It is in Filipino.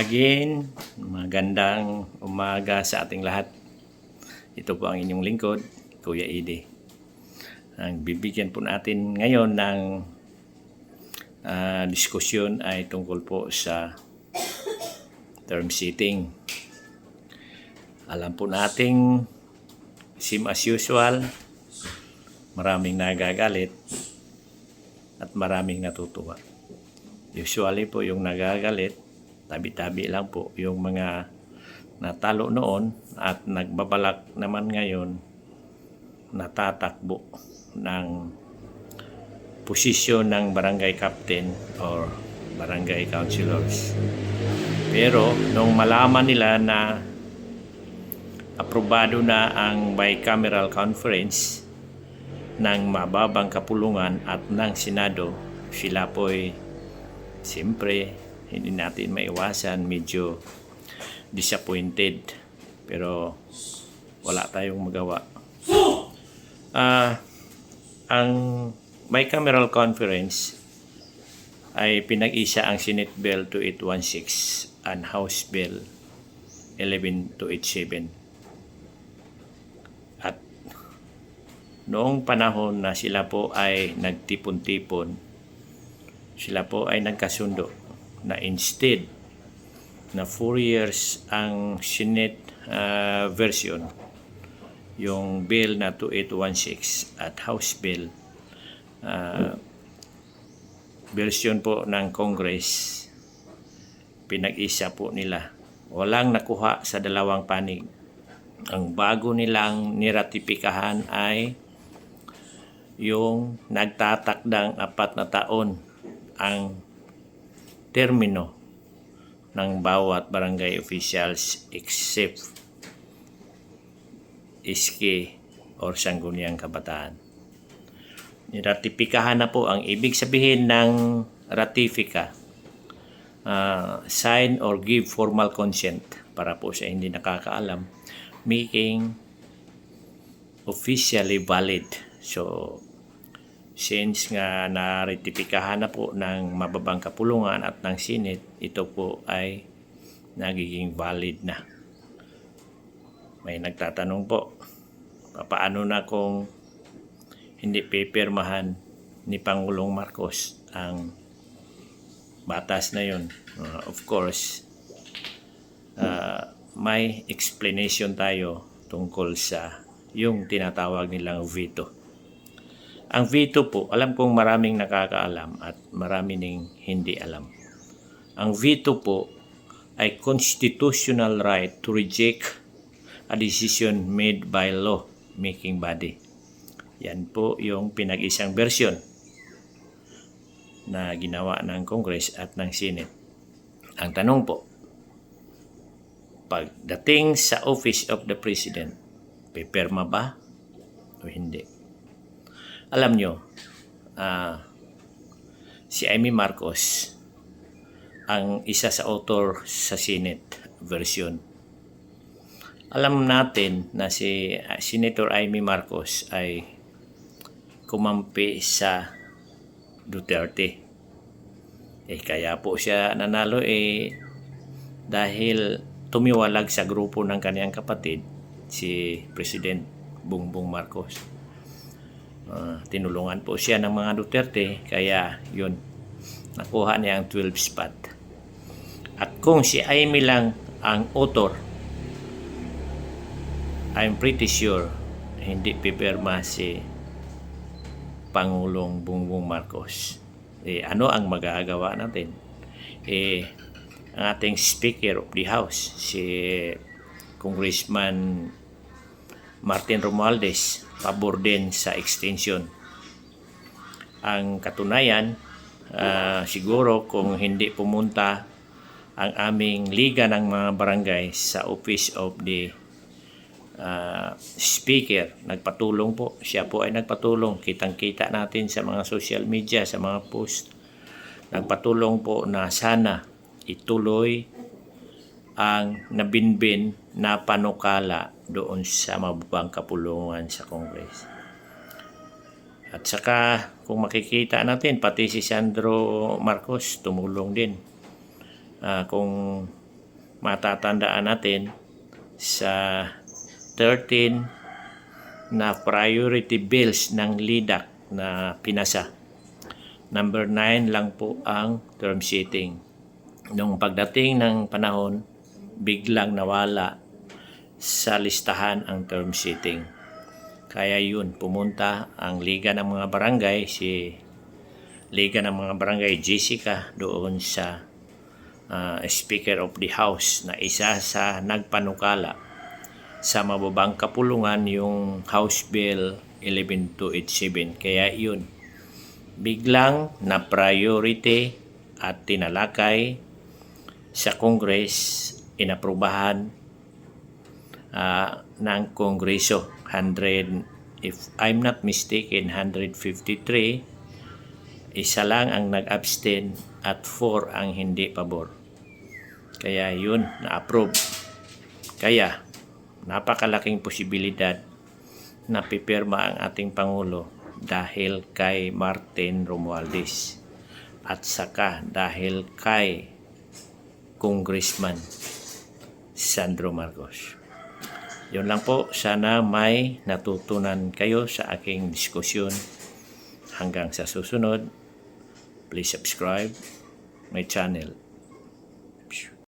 Again, magandang umaga sa ating lahat. Ito po ang inyong lingkod, Kuya Ide. Ang bibigyan po natin ngayon ng ah, diskusyon ay tungkol po sa term sheeting. Alam po nating sim as usual, maraming nagagalit at maraming natutuwa. Usually po yung nagagalit, tabi-tabi lang po yung mga natalo noon at nagbabalak naman ngayon natatakbo ng posisyon ng barangay captain or barangay councilors. Pero nung malaman nila na aprobado na ang bicameral conference ng mababang kapulungan at ng Senado, sila po'y siyempre hindi natin maiwasan medyo disappointed pero wala tayong magawa. Ah, ang bicameral conference ay pinag-isa ang Senate Bill 2816 and House Bill 11287. At noong panahon na sila po ay nagtipon-tipon, sila po ay nagkasundo na instead na 4 years ang Senate ah, version, yung bill na 2816 at House Bill, ah, version po ng Congress, pinag-isa po nila. Walang nakuha sa dalawang panig. Ang bago nilang niratipikahan ay yung nagtatakdang apat na taon ang termino ng bawat barangay officials except iski or sangguniang kabataan. Niratipikahan na po ang ibig sabihin ng ratifika. Ah, sign or give formal consent para po sa hindi nakakaalam making officially valid. So, since nga naretipikahan na po ng mababang kapulungan at ng Senate, ito po ay nagiging valid na. May nagtatanong po, paano na kung hindi pipirmahan ni Pangulong Marcos ang batas na yun? Uh, of course, uh, may explanation tayo tungkol sa yung tinatawag nilang veto. Ang veto po, alam kong maraming nakakaalam at marami ning hindi alam. Ang veto po ay constitutional right to reject a decision made by law making body. Yan po yung pinag-isang version na ginawa ng Congress at ng Senate. Ang tanong po, pagdating sa Office of the President, pipirma ba o hindi? Alam nyo, ah, si Amy Marcos ang isa sa author sa Senate version. Alam natin na si ah, Senator Amy Marcos ay kumampi sa Duterte. Eh kaya po siya nanalo eh dahil tumiwalag sa grupo ng kaniyang kapatid si President Bongbong Marcos. Ah, tinulungan po siya ng mga Duterte kaya yun nakuha niya ang 12 spot. At kung si Amy lang ang author, I'm pretty sure hindi pipirma si Pangulong Bongbong Marcos. Eh, ano ang magagawa natin? Eh, ang ating Speaker of the House, si Congressman Martin Romualdez, pabor din sa extension. Ang katunayan, ah, siguro kung hindi pumunta ang aming Liga ng mga Barangay sa Office of the ah, Speaker, nagpatulong po. Siya po ay nagpatulong. Kitang-kita natin sa mga social media, sa mga post. Nagpatulong po na sana ituloy ang nabinbin na panukala doon sa mababang kapulungan sa Congress. At saka, kung makikita natin, pati si Sandro Marcos tumulong din. Ah, kung matatandaan natin sa 13 na priority bills ng LIDAC na pinasa. Number 9 lang po ang term sheeting. Nung pagdating ng panahon, biglang nawala sa listahan ang term sheeting. Kaya yun, pumunta ang Liga ng mga Barangay, si Liga ng mga Barangay Jessica doon sa uh, Speaker of the House na isa sa nagpanukala sa mababang kapulungan yung House Bill 11287. Kaya yun, biglang na priority at tinalakay sa Congress inaprubahan ah, ng Kongreso 100 if I'm not mistaken 153 isa lang ang nag-abstain at 4 ang hindi pabor. Kaya yun na-approve. Kaya napakalaking posibilidad na pipirma ang ating Pangulo dahil kay Martin Romualdez at saka dahil kay Congressman Sandro Marcos. Yun lang po, sana may natutunan kayo sa aking diskusyon. Hanggang sa susunod, please subscribe my channel.